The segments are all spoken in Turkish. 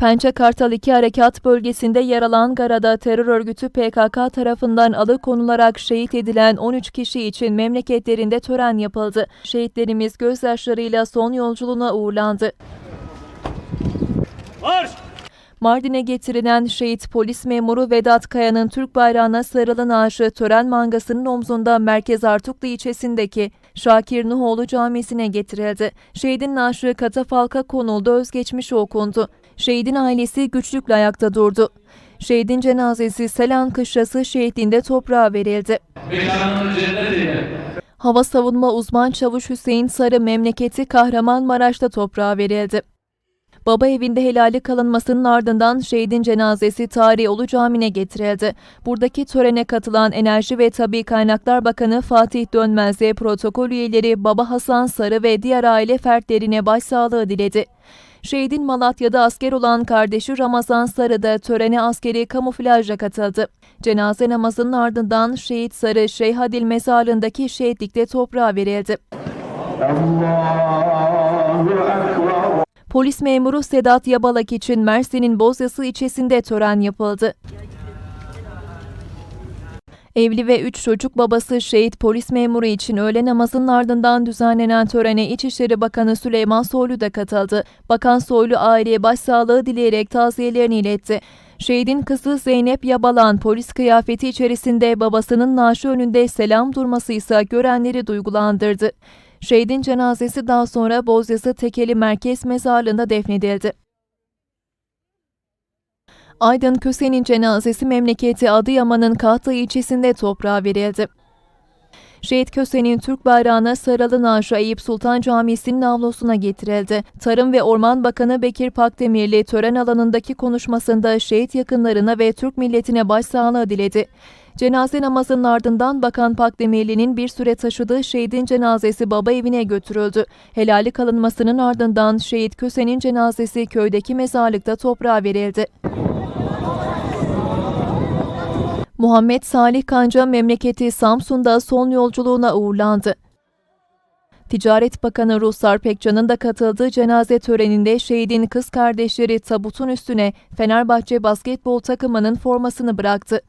Pençe Kartal 2 Harekat Bölgesi'nde yer alan Gara'da terör örgütü PKK tarafından alıkonularak şehit edilen 13 kişi için memleketlerinde tören yapıldı. Şehitlerimiz gözyaşlarıyla son yolculuğuna uğurlandı. Marş! Mardin'e getirilen şehit polis memuru Vedat Kaya'nın Türk bayrağına sarılı naaşı tören mangasının omzunda Merkez Artuklu ilçesindeki Şakir Nuhoğlu Camisi'ne getirildi. Şehidin naaşı katafalka konuldu, özgeçmişi okundu. Şehidin ailesi güçlükle ayakta durdu. Şehidin cenazesi Selan Kışlası şehitliğinde toprağa verildi. Hava savunma uzman çavuş Hüseyin Sarı memleketi Kahramanmaraş'ta toprağa verildi. Baba evinde helali kalınmasının ardından şehidin cenazesi Tarihi Ulu Camii'ne getirildi. Buradaki törene katılan Enerji ve Tabi Kaynaklar Bakanı Fatih Dönmez'e protokol üyeleri Baba Hasan Sarı ve diğer aile fertlerine başsağlığı diledi. Şehidin Malatya'da asker olan kardeşi Ramazan Sarı da törene askeri kamuflajla katıldı. Cenaze namazının ardından Şehit Sarı Şeyhadil mezarlığındaki şehitlikte toprağa verildi. Polis memuru Sedat Yabalak için Mersin'in Bozyası ilçesinde tören yapıldı. Evli ve 3 çocuk babası şehit polis memuru için öğle namazının ardından düzenlenen törene İçişleri Bakanı Süleyman Soylu da katıldı. Bakan Soylu aileye başsağlığı dileyerek taziyelerini iletti. Şehidin kızı Zeynep Yabalan polis kıyafeti içerisinde babasının naaşı önünde selam durması ise görenleri duygulandırdı. Şehidin cenazesi daha sonra Bozyası Tekeli Merkez Mezarlığı'nda defnedildi. Aydın Köse'nin cenazesi memleketi Adıyaman'ın Kahtı ilçesinde toprağa verildi. Şehit Köse'nin Türk bayrağına sarılı naaşı Eyüp Sultan Camisi'nin avlusuna getirildi. Tarım ve Orman Bakanı Bekir Pakdemirli tören alanındaki konuşmasında şehit yakınlarına ve Türk milletine başsağlığı diledi. Cenaze namazının ardından Bakan Pakdemirli'nin bir süre taşıdığı şehidin cenazesi baba evine götürüldü. Helali kalınmasının ardından şehit Köse'nin cenazesi köydeki mezarlıkta toprağa verildi. Muhammed Salih Kanca memleketi Samsun'da son yolculuğuna uğurlandı. Ticaret Bakanı Ruhsar Pekcan'ın da katıldığı cenaze töreninde şehidin kız kardeşleri tabutun üstüne Fenerbahçe basketbol takımının formasını bıraktı.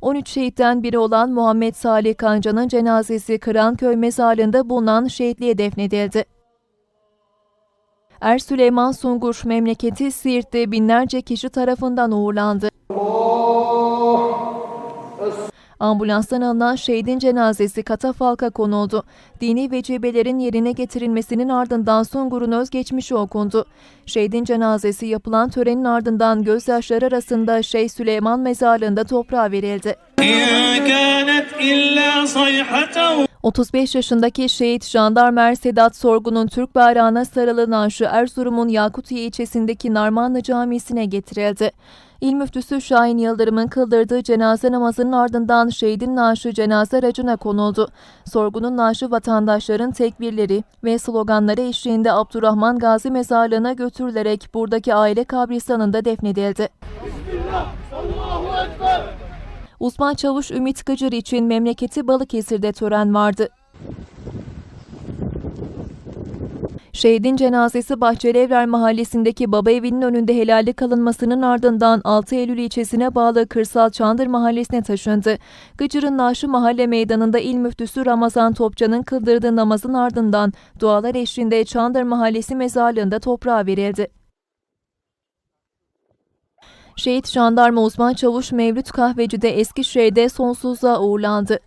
13 şehitten biri olan Muhammed Salih Kanca'nın cenazesi Kıranköy mezarlığında bulunan şehitliğe defnedildi. Er Süleyman Sungur memleketi Siirt'te binlerce kişi tarafından uğurlandı. Ambulanstan alınan şehidin cenazesi katafalka konuldu. Dini vecibelerin yerine getirilmesinin ardından Sungur'un özgeçmişi okundu. Şehidin cenazesi yapılan törenin ardından gözyaşları arasında Şeyh Süleyman mezarlığında toprağa verildi. 35 yaşındaki şehit jandarmer Sedat Sorgun'un Türk bayrağına sarılı Nanşı Erzurum'un Yakutiye ilçesindeki Narmanlı Camisi'ne getirildi. İl müftüsü Şahin Yıldırım'ın kıldırdığı cenaze namazının ardından şehidin naaşı cenaze aracına konuldu. Sorgunun naaşı vatandaşların tekbirleri ve sloganları eşliğinde Abdurrahman Gazi mezarlığına götürülerek buradaki aile kabristanında defnedildi. Bismillah, Allahu Ekber. Uzman çavuş Ümit Gıcır için memleketi Balıkesir'de tören vardı. Şehidin cenazesi Bahçelievler mahallesindeki baba evinin önünde helalli kalınmasının ardından 6 Eylül ilçesine bağlı Kırsal Çandır mahallesine taşındı. Gıcır'ın naaşı mahalle meydanında il müftüsü Ramazan Topça'nın kıldırdığı namazın ardından dualar eşliğinde Çandır mahallesi mezarlığında toprağa verildi. Şehit jandarma uzman çavuş Mevlüt Kahveci de Eskişehir'de sonsuzluğa uğurlandı.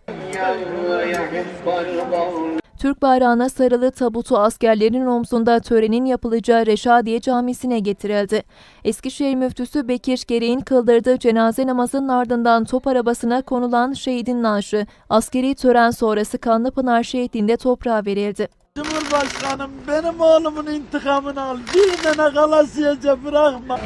Türk bayrağına sarılı tabutu askerlerin omzunda törenin yapılacağı Reşadiye Camisi'ne getirildi. Eskişehir müftüsü Bekir Gereğin kıldırdığı cenaze namazının ardından top arabasına konulan şehidin naaşı askeri tören sonrası Kanlıpınar şehitliğinde toprağa verildi. Cumhurbaşkanım benim oğlumun intikamını al. Bir tane kalasıyaca bırakma.